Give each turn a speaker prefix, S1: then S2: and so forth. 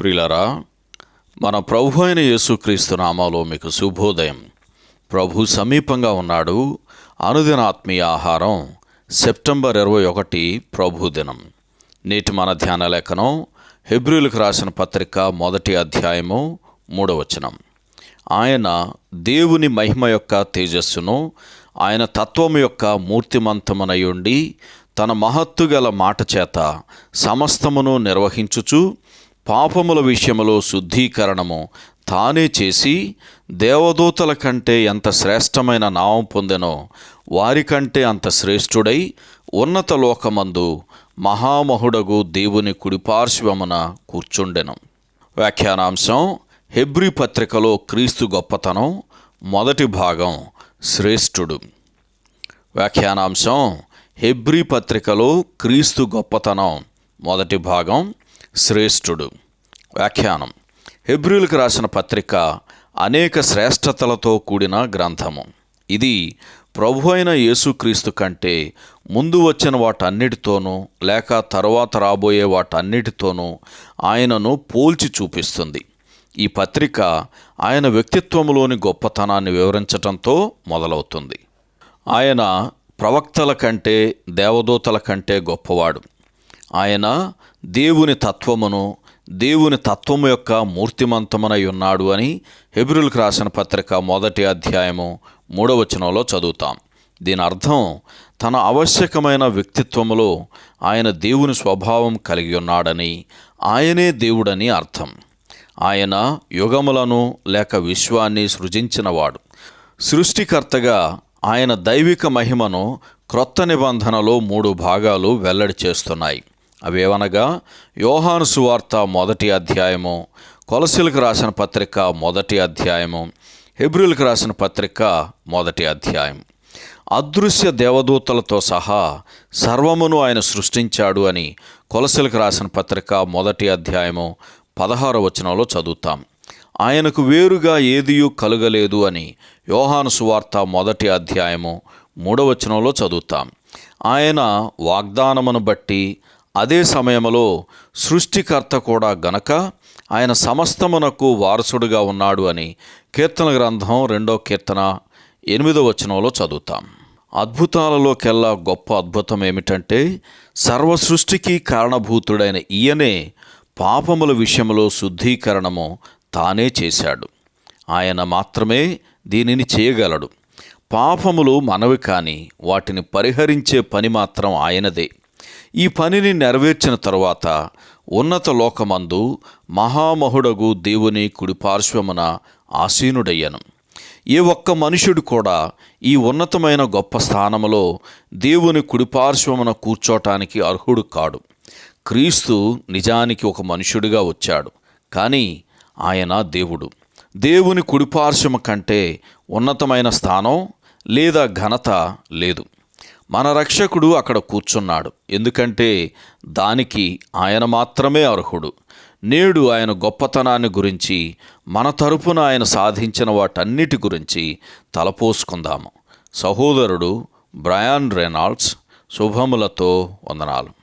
S1: ప్రియులరా మన ప్రభు అయిన యేసుక్రీస్తు నామాలో మీకు శుభోదయం. ప్రభు సమీపంగా ఉన్నాడు. అనుదిన ఆత్మీయ ఆహారం సెప్టెంబర్ ఇరవై ఒకటి ప్రభు దినం. నేటి మన ధ్యాన లేఖనం హెబ్రిలకు రాసిన పత్రిక మొదటి అధ్యాయము మూడవచనం ఆయన దేవుని మహిమ యొక్క తేజస్సును ఆయన తత్వము యొక్క మూర్తిమంతమునయుండి తన మహత్తు గల మాట చేత సమస్తమును నిర్వహించుచు పాపముల విషయములో శుద్ధీకరణము తానే చేసి దేవదూతల కంటే ఎంత శ్రేష్టమైన నామం పొందెనో వారికంటే అంత శ్రేష్ఠుడై ఉన్నత లోకమందు మహామహుడగు దేవుని కుడిపార్శ్వమున కూర్చుండెను. వ్యాఖ్యానాంశం హెబ్రి పత్రికలో క్రీస్తు గొప్పతనం మొదటి భాగం శ్రేష్ఠుడు. వ్యాఖ్యానాంశం హెబ్రి పత్రికలో క్రీస్తు గొప్పతనం మొదటి భాగం శ్రేష్ఠుడు. వ్యాఖ్యానం. హెబ్రిల్కి రాసిన పత్రిక అనేక శ్రేష్టతలతో కూడిన గ్రంథము. ఇది ప్రభు అయిన యేసుక్రీస్తు కంటే ముందు వచ్చిన వాటన్నిటితోనూ లేక తరువాత రాబోయే వాటన్నిటితోనూ ఆయనను పోల్చి చూపిస్తుంది. ఈ పత్రిక ఆయన వ్యక్తిత్వంలోని గొప్పతనాన్ని వివరించటంతో మొదలవుతుంది. ఆయన ప్రవక్తల కంటే దేవదూతల కంటే గొప్పవాడు. ఆయన దేవుని తత్వమును దేవుని తత్వము యొక్క మూర్తిమంతమునై ఉన్నాడు అని హెబ్రిల్కి రాసిన పత్రిక మొదటి అధ్యాయము మూడవచనంలో చదువుతాం. దీని అర్థం తన ఆవశ్యకమైన వ్యక్తిత్వములో ఆయన దేవుని స్వభావం కలిగి ఉన్నాడని ఆయనే దేవుడని అర్థం. ఆయన యుగములను లేక విశ్వాన్ని సృజించినవాడు. సృష్టికర్తగా ఆయన దైవిక మహిమను క్రొత్త నిబంధనలో మూడు భాగాలు వెల్లడి చేస్తున్నాయి. అవేవనగా యోహాను సువార్త మొదటి అధ్యాయము కొలసిలకు రాసిన పత్రిక మొదటి అధ్యాయము హెబ్రిల్కి రాసిన పత్రిక మొదటి అధ్యాయం అదృశ్య దేవదూతలతో సహా సర్వమును ఆయన సృష్టించాడు అని కొలసిలకు రాసిన పత్రిక మొదటి అధ్యాయము పదహార వచనంలో చదువుతాం. ఆయనకు వేరుగా ఏదియూ కలుగలేదు అని యోహాను సువార్త మొదటి అధ్యాయము మూడవచనంలో చదువుతాం. ఆయన వాగ్దానమును బట్టి అదే సమయంలో సృష్టికర్త కూడా గనక ఆయన సమస్తమునకు వారసుడుగా ఉన్నాడు అని కీర్తన గ్రంథం రెండో కీర్తన ఎనిమిదో వచనంలో చదువుతాం. అద్భుతాలలోకెల్లా గొప్ప అద్భుతం ఏమిటంటే సర్వ సృష్టికి కారణభూతుడైన ఈయనే పాపముల విషయంలో శుద్ధీకరణము తానే చేశాడు. ఆయన మాత్రమే దీనిని చేయగలడు. పాపములు మనవి కాని వాటిని పరిహరించే పని మాత్రం ఆయనదే. ఈ పనిని నెరవేర్చిన తరువాత ఉన్నత లోకమందు మహామహుడగు దేవుని కుడిపార్శ్వమున ఆసీనుడయ్యను. ఏ ఒక్క మనుషుడు కూడా ఈ ఉన్నతమైన గొప్ప స్థానములో దేవుని కుడిపార్శ్వమున కూర్చోటానికి అర్హుడు కాడు. క్రీస్తు నిజానికి ఒక మనుషుడిగా వచ్చాడు. కానీ ఆయన దేవుడు. దేవుని కుడిపార్శ్వము కంటే ఉన్నతమైన స్థానం లేదా ఘనత లేదు. మన రక్షకుడు అక్కడ కూర్చున్నాడు. ఎందుకంటే దానికి ఆయన మాత్రమే అర్హుడు. నేడు ఆయన గొప్పతనాన్ని గురించి మన తరపున ఆయన సాధించిన వాటన్నిటి గురించి తలపోసుకుందాము. సహోదరుడు బ్రయాన్ రెనాల్డ్స్ శుభములతో వందనాలు.